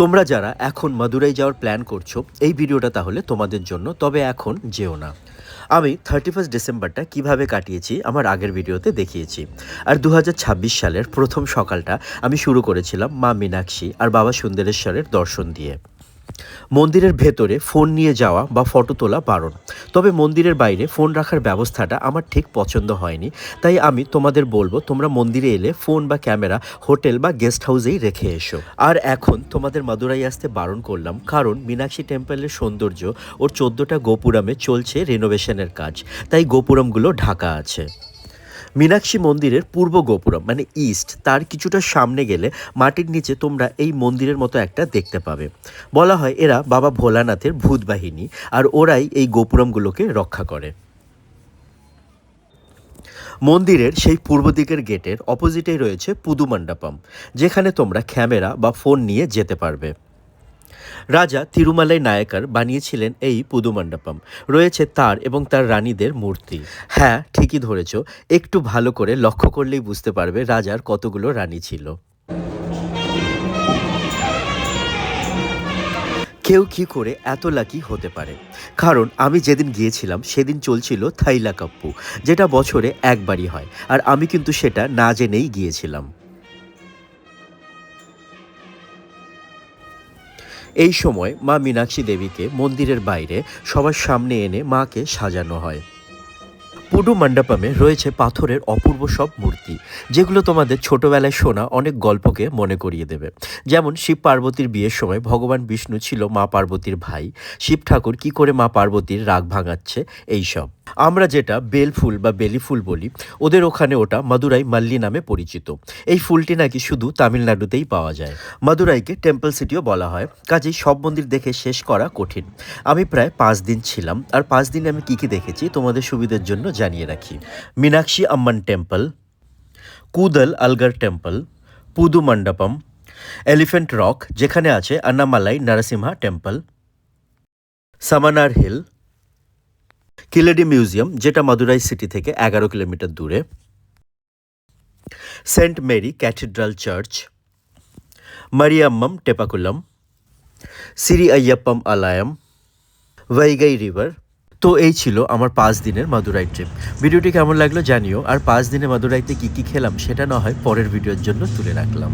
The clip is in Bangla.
তোমরা যারা এখন মাদুরাই যাওয়ার প্ল্যান করছ, এই ভিডিওটা তাহলে তোমাদের জন্য, তবে এখন যেও না। আমি থার্টি ফার্স্ট ডিসেম্বরটা কীভাবে কাটিয়েছি, আমার আগের ভিডিওতে দেখিয়েছি। আর দু হাজার ছাব্বিশ সালের প্রথম সকালটা আমি শুরু করেছিলাম মা মীনাক্ষী আর বাবা সুন্দরেশ্বরের দর্শন দিয়ে। মন্দিরের ভেতরে ফোন নিয়ে যাওয়া বা ফটো তোলা বারণ। তবে মন্দিরের বাইরে ফোন রাখার ব্যবস্থাটা আমার ঠিক পছন্দ হয়নি। তাই আমি তোমাদের বলব, তোমরা মন্দিরে এলে ফোন বা ক্যামেরা, হোটেল বা গেস্ট হাউসেই রেখে এসো। আর এখন তোমাদের মাদুরাই আসতে বারণ করলাম, কারণ মীনাক্ষী টেম্পলের সৌন্দর্য, ওর চোদ্দোটা গোপুরামে চলছে রেনোভেশনের কাজ। তাই গোপুরমগুলো ঢাকা আছে। মীনাক্ষী মন্দিরের পূর্ব গোপুরম মানে ইস্ট তার কিছুটা সামনে গেলে মাটির নিচে তোমরা এই মন্দিরের মতো একটা দেখতে পাবে। বলা হয় এরা বাবা ভোলানাথের ভূত বাহিনী আর ওরাই এই গোপুরমগুলোকে রক্ষা করে। মন্দিরের সেই পূর্ব দিকের গেটের অপোজিটেই রয়েছে পুদু মণ্ডপম যেখানে তোমরা ক্যামেরা বা ফোন নিয়ে যেতে পারবে। রাজা তিরুমালাই নায়কার বানিয়েছিলেন এই পুদু মণ্ডপম রয়েছে তার এবং তার রানীদের মূর্তি। হ্যাঁ ঠিকই ধরেছ। একটু ভালো করে লক্ষ্য করলেই বুঝতে পারবে রাজার কতগুলো রানী ছিল। কেউ কি করে এত লাকি হতে পারে? কারণ আমি যেদিন গিয়েছিলাম, সেদিন চলছিল থাইলা কাপ্পু যেটা বছরে একবারই হয়, আর আমি কিন্তু সেটা না জেনেই গিয়েছিলাম। এই সময় মা মীনাক্ষী দেবীকে মন্দিরের বাইরে সবার সামনে এনে মাকে সাজানো হয়। পুডু মণ্ডপমে রয়েছে পাথরের অপূর্ব সব মূর্তি, যেগুলো তোমাদের ছোটবেলায় শোনা অনেক গল্পকে মনে করিয়ে দেবে। যেমন শিব পার্বতীর বিয়ের সময় ভগবান বিষ্ণু ছিল মা পার্বতীর ভাই, শিব ঠাকুর কি করে মা পার্বতীর রাগ ভাঙাচ্ছে, এইসব। আমরা যেটা বেল ফুল বা বেলি ফুল বলি, ওদের ওখানে ওটা মাদুরাই মাল্লি নামে পরিচিত। এই ফুলটি নাকি শুধু তামিলনাড়ুতেই পাওয়া যায়। মাদুরাইকে টেম্পল সিটিও বলা হয়, কাজেই সব মন্দির দেখে শেষ করা কঠিন। আমি প্রায় পাঁচ দিন ছিলাম, আর পাঁচ দিনে আমি কী কী দেখেছি তোমাদের সুবিধার জন্য জানিয়ে রাখি। Meenakshi Amman temple, Koodal Azhagar temple, Pudhu Mandapam, elephant rock, যেখানে আছে Annamalai Narasimha temple, Samanar hill Keeladi museum, যেটা মাদুরাই সিটি থেকে এগারো কিলোমিটার দূরে। Saint Mary cathedral church, Mariamman Teppakulam Sri Ayyappan Alayam, Vaigai river. তো এই ছিল আমার পাঁচ দিনের মাদুরাই ট্রিপ। ভিডিওটি কেমন লাগল জানিও, আর পাঁচ দিনে মাদুরাইতে কী কী খেলাম সেটা না হয় পরের ভিডিওর জন্য তুলে রাখলাম।